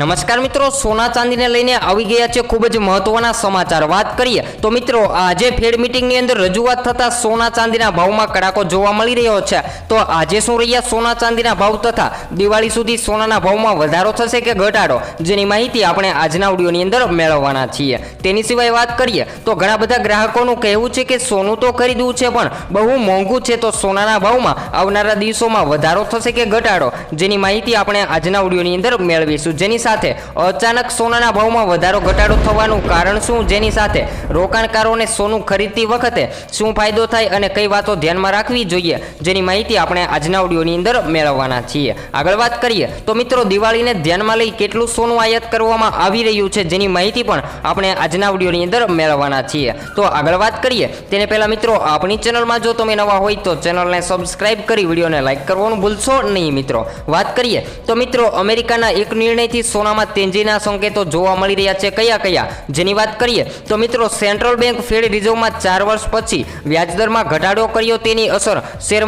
નમસ્કાર મિત્રો, સોના ચાંદીને લઈને આવી ગયા છે ખૂબ જ મહત્વના સમાચાર. વાત કરીએ તો મિત્રો, આજે ફેડ મિટિંગની અંદર રજૂઆત થતા સોના ચાંદીના ભાવમાં કડાકો જોવા મળી રહ્યો છે. તો આજે શું રહ્યા સોના ચાંદીના ભાવ તથા દિવાળી સુધી સોનાના ભાવમાં વધારો થશે કે ઘટાડો? જેની માહિતી આપણે આજના ઓડિયોની અંદર મેળવવાના છીએ. તેની સિવાય વાત કરીએ તો ઘણા બધા ગ્રાહકોનું કહેવું છે કે સોનું તો ખરીદવું છે, પણ બહુ મોંઘું છે તો સોનાના ભાવમાં આવનારા દિવસોમાં વધારો થશે કે ઘટાડો? જેની માહિતી આપણે આજના ઓડિયોની અંદર મેળવીશું. જેની સાથે અચાનક સોનાના ભાવમાં વધારો ઘટાડો થવાનું કારણ શું? જેની સાથે રોકાણકારોને સોનું ખરીદતી વખતે શું ફાયદો થાય અને કઈ વાતો ધ્યાનમાં રાખવી જોઈએ? જેની માહિતી આપણે આજના ઓડિયોની અંદર મેળવવાના છીએ. આગળ વાત કરીએ તો મિત્રો, દિવાળીને ધ્યાનમાં લઈ કેટલું સોનું આયાત કરવામાં આવી રહ્યું છે જેની માહિતી પણ આપણે આજના ઓડિયોની અંદર મેળવવાના છીએ. તો આગળ વાત કરીએ. તેને પહેલાં મિત્રો, આપણી ચેનલમાં જો તમે નવા હોય તો ચેનલને સબસ્ક્રાઇબ કરી, વિડીયોને લાઇક કરવાનું ભૂલશો નહીં મિત્રો. વાત કરીએ તો મિત્રો, અમેરિકાના એક નિર્ણયથી સોનામાં તેજીના સંકેતો જોવા મળી રહ્યા છે. કયા કયા? જેની વાત કરીએ તો મિત્રો, સેન્ટ્રલ બેંક ફેડ રિઝર્વમાં ચાર વર્ષ પછી વ્યાજદરમાં ઘટાડો કર્યો તેની અસર શેર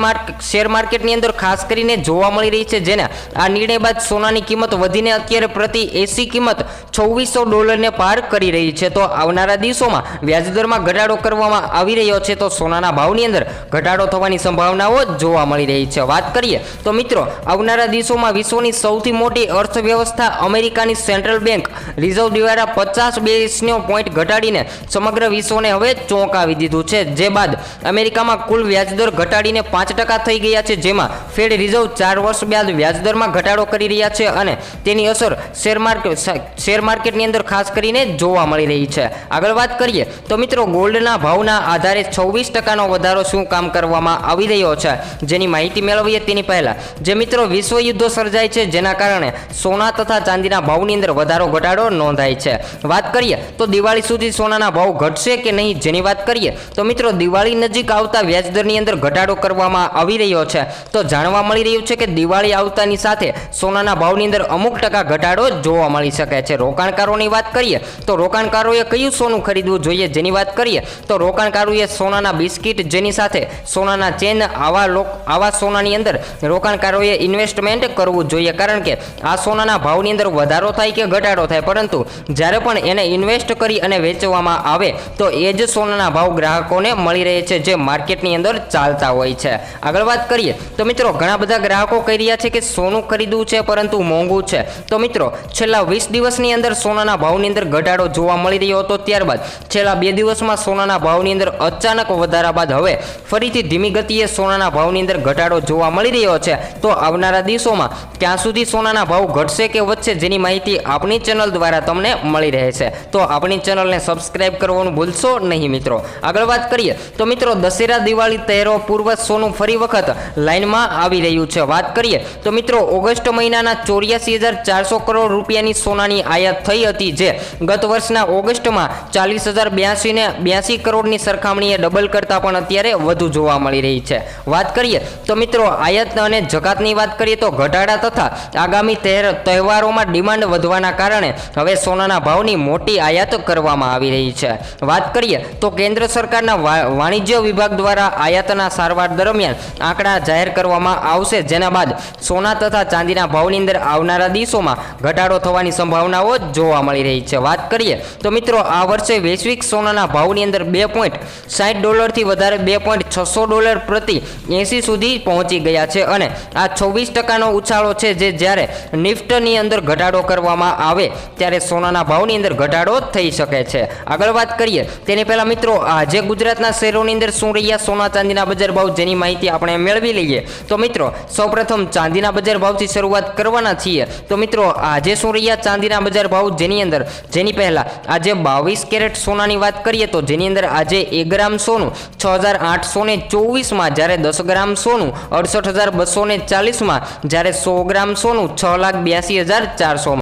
શેર માર્કેટની અંદર ખાસ કરીને જોવા મળી રહી છે, જેના આ નિર્ણય બાદ સોનાની કિંમત વધીને અત્યારે પ્રતિ એસી કિંમત છવ્વીસો ડોલરને પાર કરી રહી છે. તો આવનારા દિવસોમાં વ્યાજદરમાં ઘટાડો કરવામાં આવી રહ્યો છે, તો સોનાના ભાવની અંદર ઘટાડો થવાની સંભાવનાઓ જોવા મળી રહી છે. વાત કરીએ તો મિત્રો, આવનારા દિવસોમાં વિશ્વની સૌથી મોટી અર્થવ્યવસ્થા અમેરિકાની સેન્ટ્રલ બેંક રિઝર્વ દ્વારા પચાસ બેસનો પોઈન્ટ ઘટાડીને સમગ્ર વિશ્વને હવે ચોંકાવી દીધું છે. જે બાદ અમેરિકામાં કુલ વ્યાજદર ઘટાડીને પાંચ ટકા થઈ ગયા છે, જેમાં ફેડ રિઝર્વ ચાર વર્ષ બાદ વ્યાજદરમાં ઘટાડો કરી રહ્યા છે અને તેની અસર શેર માર્કેટ શેર માર્કેટની અંદર ખાસ કરીને જોવા મળી રહી છે. આગળ વાત કરીએ તો મિત્રો ગોલ્ડના ભાવના આધારે છવ્વીસ ટકાનો વધારો શું કામ કરવામાં આવી રહ્યો છે? જેની માહિતી મેળવીએ તેની પહેલા. જે મિત્રો વિશ્વ યુદ્ધો સર્જાય છે, જેના કારણે સોના તથા ચાંદીના ભાવની અંદર વધારો ઘટાડો નોંધાય છે. વાત કરીએ તો દિવાળી સુધી સોનાના ભાવ ઘટશે કે નહીં જેની વાત કરીએ તો મિત્રો દિવાળી નજીક આવતા વ્યાજદરની અંદર ઘટાડો કરવામાં આવી રહ્યો છે. તો જાણવા મળી રહ્યું છે કે દિવાળી આવતાની સાથે સોનાના ભાવની અંદર અમુક ટકા ઘટાડો જોવા મળી શકે છે. રોકાણકારોની વાત કરીએ તો રોકાણકારોએ કયું સોનું ખરીદવું જોઈએ જેની વાત કરીએ તો રોકાણકારોએ સોનાના બિસ્કિટ જેની સાથે સોનાના ચેન, આવા લોક, આવા સોનાની અંદર રોકાણકારોએ ઇન્વેસ્ટમેન્ટ કરવું જોઈએ. કારણ કે આ સોનાના ભાવની અંદર વધારો થાય કે ઘટાડો થાય? પરંતુ જ્યારે પણ એને ઇન્વેસ્ટ કરી અને વેચવામાં આવે, તો એ જ સોનાના ભાવ ગ્રાહકોને મળી રહે છે, જે માર્કેટની અંદર ચાલતા હોય છે. આગળ વાત કરીએ, તો મિત્રો ઘણા બધા ગ્રાહકો કહી રહ્યા છે કે સોનું ખરીદવું છે, પરંતુ મોંઘું છે. તો મિત્રો, છેલ્લા વીસ દિવસની અંદર સોનાના ભાવની અંદર ઘટાડો જોવા મળી રહ્યો હતો, ત્યારબાદ છેલ્લા બે દિવસમાં સોનાના ભાવની અંદર અચાનક વધારા બાદ હવે ફરીથી ધીમી ગતિએ સોનાના ભાવની અંદર ઘટાડો જોવા મળી રહ્યો છે. તો આવનારા દિવસોમાં ક્યાં સુધી સોનાના ભાવ ઘટશે કે વધશે જેની માહિતી આપણી ચેનલ દ્વારા તમને મળી રહે છે. તો આપણી ચેનલને સબસ્ક્રાઇબ કરવાનું ભૂલશો નહીં મિત્રો. આગળ વાત કરીએ, તો મિત્રો દશેરા દિવાળી તહેરો પૂર્વ સોનું ફરી વખત લાઇનમાં આવી રહ્યું છે. વાત કરીએ, તો મિત્રો ઓગસ્ટ મહિનાના ચોર્યાસી હજાર ચારસો કરોડ રૂપિયાની સોનાની આયાત થઈ હતી જે ગત વર્ષના ઓગસ્ટમાં ચાલીસ હજાર બ્યાસીને બ્યાસી કરોડની સરખામણીએ ડબલ કરતાં પણ અત્યારે વધુ જોવા મળી રહી છે. વાત કરીએ, તો મિત્રો આયાત અને જકાતની વાત કરીએ તો ઘટાડા તથા આગામી તહેવારોમાં ડિમાન્ડ વધવાના કારણે હવે સોનાના ભાવની મોટી આયાત કરવામાં આવી રહી છે. વાત કરીએ તો કેન્દ્ર સરકારના વાણિજ્ય વિભાગ દ્વારા આયાતના સારવાર દરમિયાન આંકડા જાહેર કરવામાં આવશે, જેના બાદ સોના તથા ચાંદીના ભાવની અંદર આવનારા દિવસોમાં ઘટાડો થવાની સંભાવનાઓ જોવા મળી રહી છે. વાત કરીએ તો મિત્રો, આ વર્ષે વૈશ્વિક સોનાના ભાવની અંદર બે પોઈન્ટ સાઠ ડોલરથી વધારે, બે પોઈન્ટ છસો ડોલર પ્રતિ એંસી સુધી પહોંચી ગયા છે અને આ છવ્વીસ ટકાનો ઉછાળો છે, જે જ્યારે નિફ્ટની અંદર ઘટાડો કરવામાં આવે ત્યારે સોનાના ભાવની અંદર ઘટાડો થઈ શકે છે. આગળ વાત કરીએ, તેની પહેલાં મિત્રો, આજે ગુજરાતના શહેરોની અંદર શું રહ્યા? સોના ચાંદીના બજાર ભાવ જેની માહિતી આપણે મેળવી લઈએ. તો મિત્રો, સૌપ્રથમ ચાંદીના બજાર ભાવથી શરૂઆત કરવાના છીએ. તો મિત્રો, આજે શું રહ્યા ચાંદીના બજાર ભાવ જેની અંદર? જેની પહેલાં, આજે બાવીસ કેરેટ સોનાની વાત કરીએ તો જેની અંદર આજે એક ગ્રામ સોનું છ હજાર આઠસો ને ચોવીસમાં, જ્યારે દસ ગ્રામ સોનું અડસઠ હજાર બસો ને ચાલીસમાં, જ્યારે સો ગ્રામ સોનું છ લાખ બ્યાસી હજાર ચારસોમાં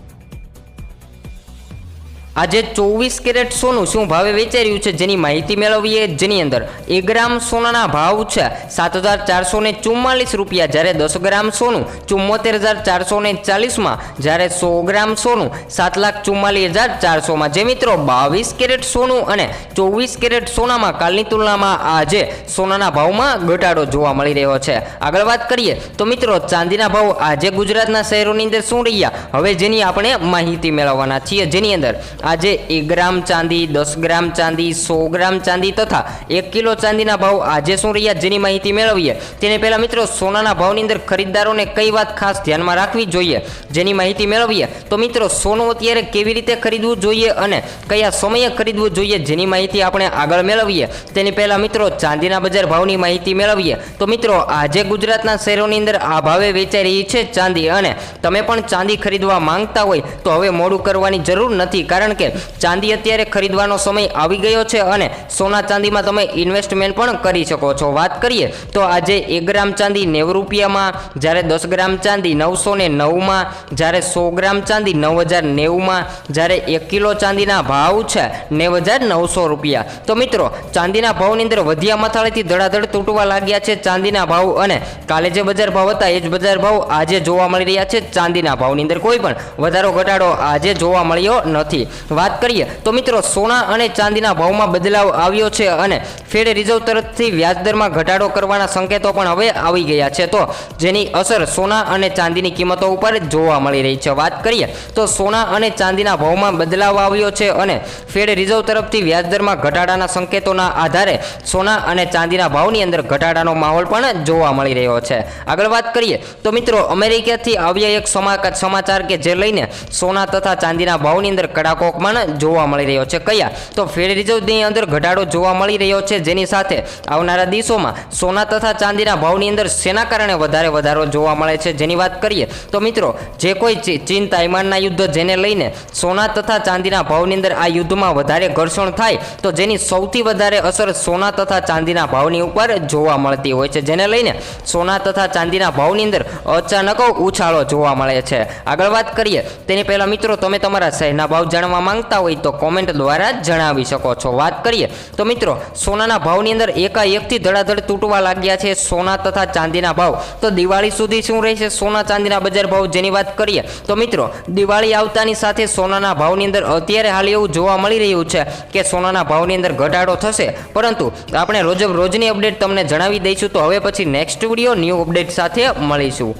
આજે ચોવીસ કેરેટ સોનું શું ભાવે વેચાઈ રહ્યું છે જેની માહિતી મેળવીએ જેની અંદર એક ગ્રામ સોનાના ભાવ છે સાત હજાર ચારસો ને ચુમ્માલીસ રૂપિયા. જ્યારે દસ ગ્રામ સોનું ચુમ્મોતેર હજાર ચારસો ને ચાલીસમાં. જ્યારે સો ગ્રામ સોનું સાત લાખ ચુમ્માલીસ હજાર ચારસોમાં. જે મિત્રો બાવીસ કેરેટ સોનું અને ચોવીસ કેરેટ સોનામાં કાલની તુલનામાં આજે સોનાના ભાવમાં ઘટાડો જોવા મળી રહ્યો છે. આગળ વાત કરીએ તો મિત્રો ચાંદીના ભાવ આજે ગુજરાતના શહેરોની અંદર શું રહ્યા? હવે જેની આપણે માહિતી મેળવવાના છીએ. જેની અંદર આજે એક ગ્રામ ચાંદી, દસ ગ્રામ ચાંદી, સો ગ્રામ ચાંદી તથા એક કિલો ચાંદીના ભાવ આજે શું રહ્યા જેની માહિતી મેળવીએ? તેને પહેલાં મિત્રો સોનાના ભાવની અંદર ખરીદદારોને કઈ વાત ખાસ ધ્યાનમાં રાખવી જોઈએ જેની માહિતી મેળવીએ? તો મિત્રો, સોનું અત્યારે કેવી રીતે ખરીદવું જોઈએ અને કયા સમયે ખરીદવું જોઈએ જેની માહિતી આપણે આગળ મેળવીએ? તેની પહેલાં મિત્રો, ચાંદીના બજાર ભાવની માહિતી મેળવીએ. તો મિત્રો, આજે ગુજરાતના શહેરોની અંદર આ ભાવે વેચાઈ રહી છે ચાંદી અને તમે પણ ચાંદી ખરીદવા માંગતા હોય તો હવે મોડું કરવાની જરૂર નથી કારણ કે ચાંદી અત્યારે ખરીદવાનો સમય આવી ગયો છે અને સોના ચાંદીમાં તમે ઇન્વેસ્ટમેન્ટ પણ કરી શકો છો. વાત કરીએ તો આજે એક ગ્રામ ચાંદી નેવું રૂપિયામાં, જ્યારે દસ ગ્રામ ચાંદી નવસો ને નવમાં, જ્યારે સો ગ્રામ ચાંદી નવ હજાર નેવુંમાં, જ્યારે એક કિલો ચાંદીના ભાવ છે નેવ હજાર નવસો રૂપિયા. તો મિત્રો, ચાંદીના ભાવની અંદર વધ્યા મથાળેથી ધડાધડ તૂટવા લાગ્યા છે ચાંદીના ભાવ અને કાલે જે બજાર ભાવ હતા એ જ બજાર ભાવ આજે જોવા મળી રહ્યા છે ચાંદીના ભાવની અંદર કોઈ પણ વધારો ઘટાડો આજે જોવા મળ્યો નથી. વાત કરીએ તો મિત્રો સોના અને ચાંદીના ભાવમાં બદલાવ આવ્યો છે અને ફેડ રિઝર્વ તરફથી વ્યાજદરમાં ઘટાડો કરવાના સંકેતો પણ હવે આવી ગયા છે. તો જેની અસર સોના અને ચાંદીની કિંમતો ઉપર જોવા મળી રહી છે. વાત કરીએ તો સોના અને ચાંદીના ભાવમાં બદલાવ આવ્યો છે અને ફેડ રિઝર્વ તરફથી વ્યાજદરમાં ઘટાડાના સંકેતોના આધારે સોના અને ચાંદીના ભાવની અંદર ઘટાડાનો માહોલ પણ જોવા મળી રહ્યો છે. આગળ વાત કરીએ તો મિત્રો અમેરિકાથી આવ્યા એક સમા- સમાચાર કે જે લઈને સોના તથા ચાંદીના ભાવની અંદર કડાકો પણ જોવા મળી રહ્યો છે. કયા? તો ફેડ રિઝર્વની અંદર ઘટાડો જોવા મળી રહ્યો છે. જેની સાથે આવનારા દિવસોમાં સોના તથા ચાંદીના ભાવની અંદર શેના કારણે વધારે વધારો જોવા મળે છે? જેની વાત કરીએ તો મિત્રો, જે કોઈ ચીન તાઇવાનના યુદ્ધ જેને લઈને સોના તથા ચાંદીના ભાવની અંદર આ યુદ્ધમાં વધારે ઘર્ષણ થાય, તો જેની સૌથી વધારે અસર સોના તથા ચાંદીના ભાવની ઉપર જોવા મળતી હોય છે. જેને લઈને સોના તથા ચાંદીના ભાવની અંદર અચાનક ઉછાળો જોવા મળે છે. આગળ વાત કરીએ. તેની પહેલાં મિત્રો, તમે તમારા શહેરના ભાવ જાણવા માંગતા હોય તો કોમેન્ટ દ્વારા જણાવી શકો છો. વાત કરીએ તો મિત્રો, સોનાના ભાવની અંદર એકાએકથી ધડાધડ તૂટવા લાગ્યા છે સોના તથા ચાંદીના ભાવ. તો દિવાળી સુધી શું રહેશે? સોના ચાંદીના બજાર ભાવ જેની વાત કરીએ તો મિત્રો, દિવાળી આવતાની સાથે સોનાના ભાવની અંદર અત્યારે હાલ એવું જોવા મળી રહ્યું છે કે સોનાના ભાવની અંદર ઘટાડો થશે. પરંતુ આપણે રોજ રોજની અપડેટ તમને જણાવી દઈશું તો હવે પછી નેક્સ્ટ વીડિયો ન્યૂ અપડેટ સાથે મળીશું.